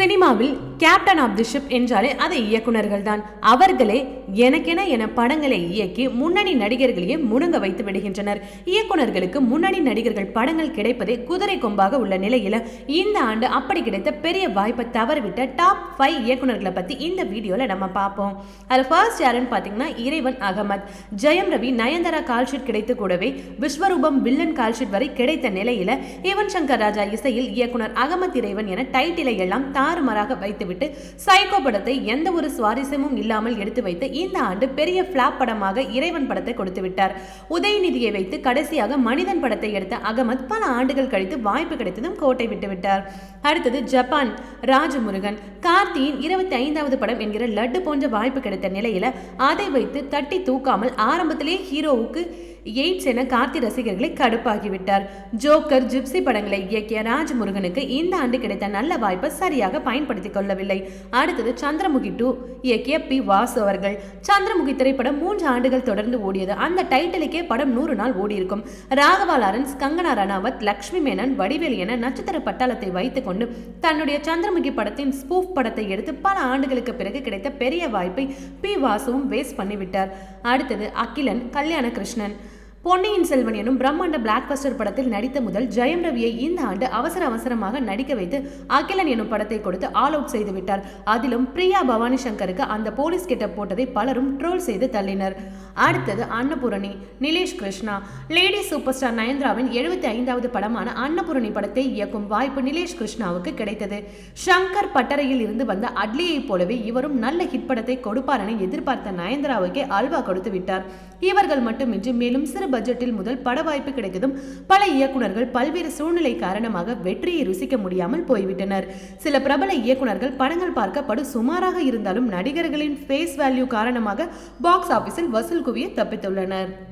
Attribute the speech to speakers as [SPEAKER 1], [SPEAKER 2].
[SPEAKER 1] சினிமாவில் captain of the ship என்றாலே அது இயக்குனர்கள் தான் அவர்களே எனக்கென என படங்களை இயக்கி முன்னணி நடிகர்களையே முடங்க வைத்து விடுகின்றனர். இயக்குனர்களுக்கு முன்னணி நடிகர்கள் படங்கள் கிடைப்பதே குதிரை கொம்பாக உள்ள நிலையில இந்த ஆண்டு அப்படி கிடைத்த பெரிய வாய்ப்பை தவறிவிட்ட டாப் ஃபைவ் இயக்குனர்களை பத்தி இந்த வீடியோல நம்ம பார்ப்போம். அதில் ஃபர்ஸ்ட் யாருன்னு பார்த்தீங்கன்னா இறைவன் அகமத். ஜெயம் ரவி நயன்தாரா கால்ஷீட் கிடைத்து கூடவே விஸ்வரூபம் வில்லன் கால்ஷீட் வரை கிடைத்த நிலையில யுவன் சங்கர் ராஜா இசையில் இயக்குனர் அகமத் இறைவன் என டைட்டிலை எல்லாம் தாறுமாறாக வைத்துவிட்டு சைக்கோ படத்தை எந்த ஒரு சுவாரஸ்யமும் இல்லாமல் எடுத்து வைத்து இந்த ஆண்டு பெரிய பிளாப் படமாக இறைவன் படத்தை கொடுத்து விட்டார். உதயநிதியை வைத்து கடைசியாக மனிதன் படத்தை எடுத்த அகமத் பல ஆண்டுகள் கழித்து வாய்ப்பு கிடைத்ததும் கோட்டை விட்டு விட்டார். அடுத்தது ஜப்பான் ராஜமுருகன். கார்த்தியின் இருபத்தி ஐந்தாவது படம் என்கிற லட்டு போன்ற வாய்ப்பு கிடைத்த நிலையில அதை வைத்து தட்டி தூக்காமல் ஆரம்பத்திலேயே ஹீரோவுக்கு எய்ட்ஸ் என கார்த்தி ரசிகர்களை கடுப்பாகிவிட்டார் ஜோக்கர் ஜிப்சி படங்களை இயக்கிய ராஜ்முருகனுக்கு இந்த ஆண்டு கிடைத்த நல்ல வாய்ப்பை சரியாக பயன்படுத்திக் கொள்ளவில்லை. அடுத்தது சந்திரமுகி டூ இயக்கிய பி வாசு அவர்கள். சந்திரமுகி திரைப்படம் மூன்று ஆண்டுகள் தொடர்ந்து ஓடியது. அந்த டைட்டிலுக்கே படம் நூறு நாள் ஓடியிருக்கும். ராகவா லாரன்ஸ் கங்கனா ரணாவத் லக்ஷ்மி மேனன் வடிவேல் என நட்சத்திர பட்டாளத்தை வைத்துக்கொண்டு தன்னுடைய சந்திரமுகி படத்தின் ஸ்பூஃப் படத்தை எடுத்து பல ஆண்டுகளுக்கு பிறகு கிடைத்த பெரிய வாய்ப்பை பி வாசுவும் வேஸ்ட் பண்ணிவிட்டார். அடுத்தது அகிலன் கல்யாண கிருஷ்ணன். பொன்னியின் செல்வன் எனும் பிரம்மாண்ட பிளாக் பஸ்டர் படத்தில் நடித்த முதல் ஜெயம் ரவியை இந்த ஆண்டு அவசர அவசரமாக நடிக்க வைத்து அகிலன் எனும் படத்தை கொடுத்து ஆல் அவுட் செய்து விட்டார். அதிலும் பிரியா பவானி சங்கருக்கு அந்த போலீஸ் கெட்ட போட்டதை பலரும் ட்ரோல் செய்து தள்ளினர். அடுத்தது Annapoorani Nilesh Krishna. Lady super star நயன்தாராவின் எழுபத்தி ஐந்தாவது படமான அன்னபூரணி படத்தை இயக்கும் வாய்ப்பு நிலேஷ் கிருஷ்ணாவுக்கு கிடைத்தது. ஷங்கர் பட்டறையில் இருந்து வந்த அட்லியைப் போலவே இவரும் நல்ல ஹிட் படத்தை கொடுப்பார் என எதிர்பார்த்த நயன்தாராவுக்கே அல்வா கொடுத்து விட்டார். இவர்கள் மட்டுமின்றி மேலும் சிறு பட்ஜெட்டில் முதல் பட வாய்ப்பு கிடைத்ததும் பல இயக்குநர்கள் பல்வேறு சூழ்நிலை காரணமாக வெற்றியை ருசிக்க முடியாமல் போய்விட்டனர். சில பிரபல இயக்குநர்கள் படங்கள் பார்க்க படு சுமாராக இருந்தாலும் நடிகர்களின் ஃபேஸ் வேல்யூ காரணமாக பாக்ஸ் ஆபீஸில் வசூல் குவிய தப்பித்துள்ளனர்.